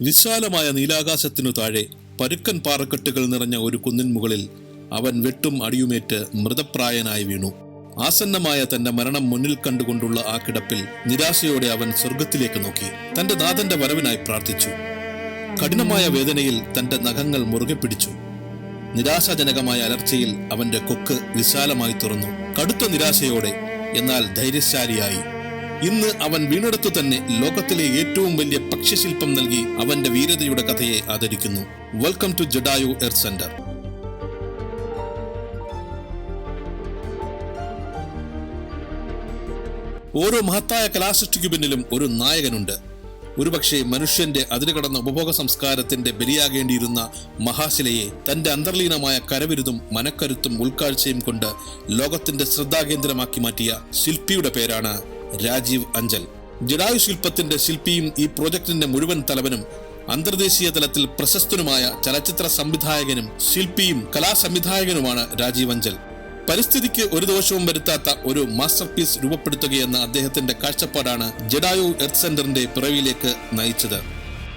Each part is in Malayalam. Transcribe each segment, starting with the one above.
വിശാലമായ നീലാകാശത്തിനു താഴെ പരുക്കൻ പാറക്കെട്ടുകൾ നിറഞ്ഞ ഒരു കുന്നിൻ മുകളിൽ അവൻ വെട്ടും അടിയുമേറ്റ് മൃതപ്രായനായി വീണു. ആസന്നമായ തന്റെ മരണം മുന്നിൽ കണ്ടുകൊണ്ടുള്ള ആ കിടപ്പിൽ നിരാശയോടെ അവൻ സ്വർഗത്തിലേക്ക് നോക്കി. തന്റെ നാഥന്റെ വരവിനായി പ്രാർത്ഥിച്ചു. കഠിനമായ വേദനയിൽ തന്റെ നഖങ്ങൾ മുറുകെ പിടിച്ചു. നിരാശാജനകമായ അലർച്ചയിൽ അവന്റെ കൊക്ക് വിശാലമായി തുറന്നു. കടുത്ത നിരാശയോടെ എന്നാൽ ധൈര്യശാലിയായി. ഇന്ന് അവൻ വീണെടുത്തു തന്നെ ലോകത്തിലെ ഏറ്റവും വലിയ പക്ഷിശില്പം നൽകി അവന്റെ വീരതയുടെ കഥയെ ആദരിക്കുന്നു. Welcome to Jatayu Earth Centre ഓരോ മഹത്തായ കലാസൃഷ്ടിക്കു പിന്നിലും ഒരു നായകനുണ്ട്. ഒരുപക്ഷെ മനുഷ്യന്റെ അതിരുകടന്ന ഉപഭോഗ സംസ്കാരത്തിന്റെ ബലിയാകേണ്ടിയിരുന്ന മഹാശിലയെ തന്റെ അന്തർലീനമായ കരവിരുതും മനക്കരുത്തും ഉൾക്കാഴ്ചയും കൊണ്ട് ലോകത്തിന്റെ ശ്രദ്ധാകേന്ദ്രമാക്കി മാറ്റിയ ശില്പിയുടെ പേരാണ് രാജീവ് അഞ്ചൽ. ജഡായു ശില്പത്തിന്റെ ശില്പിയും ഈ പ്രോജക്ടിന്റെ മുഴുവൻ തലവനും അന്തർദേശീയ തലത്തിൽ പ്രശസ്തനുമായ ചലച്ചിത്ര സംവിധായകനും ശില്പിയും കലാസംവിധായകനുമാണ് രാജീവ് അഞ്ചൽ. പരിസ്ഥിതിക്ക് ഒരു ദോഷവും വരുത്താത്ത ഒരു മാസ്റ്റർ പീസ് രൂപപ്പെടുത്തുകയെന്ന അദ്ദേഹത്തിന്റെ കാഴ്ചപ്പാടാണ് ജഡായു എർത്ത് സെന്ററിന്റെ പിറവിയിലേക്ക് നയിച്ചത്.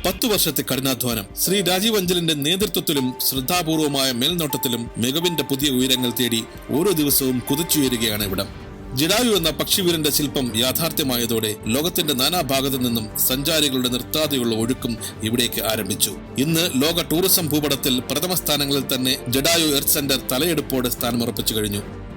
പത്തു വർഷത്തെ കഠിനാധ്വാനം ശ്രീ രാജീവ് അഞ്ചലിന്റെ നേതൃത്വത്തിലും ശ്രദ്ധാപൂർവമായ മേൽനോട്ടത്തിലും മികവിന്റെ പുതിയ ഉയരങ്ങൾ തേടി ഓരോ ദിവസവും കുതിച്ചുയരുകയാണ് ഇവിടം. ജഡായു എന്ന പക്ഷിവീരന്റെ ശില്പം യാഥാർത്ഥ്യമായതോടെ ലോകത്തിന്റെ നാനാഭാഗത്തു നിന്നും സഞ്ചാരികളുടെ നിർത്താതെയുള്ള ഒഴുക്കും ഇവിടേക്ക് ആരംഭിച്ചു. ഇന്ന് ലോക ടൂറിസം ഭൂപടത്തിൽ പ്രഥമ സ്ഥാനങ്ങളിൽ തന്നെ ജഡായു എർത്ത് സെന്റർ തലയെടുപ്പോടെ സ്ഥാനമുറപ്പിച്ചു കഴിഞ്ഞു.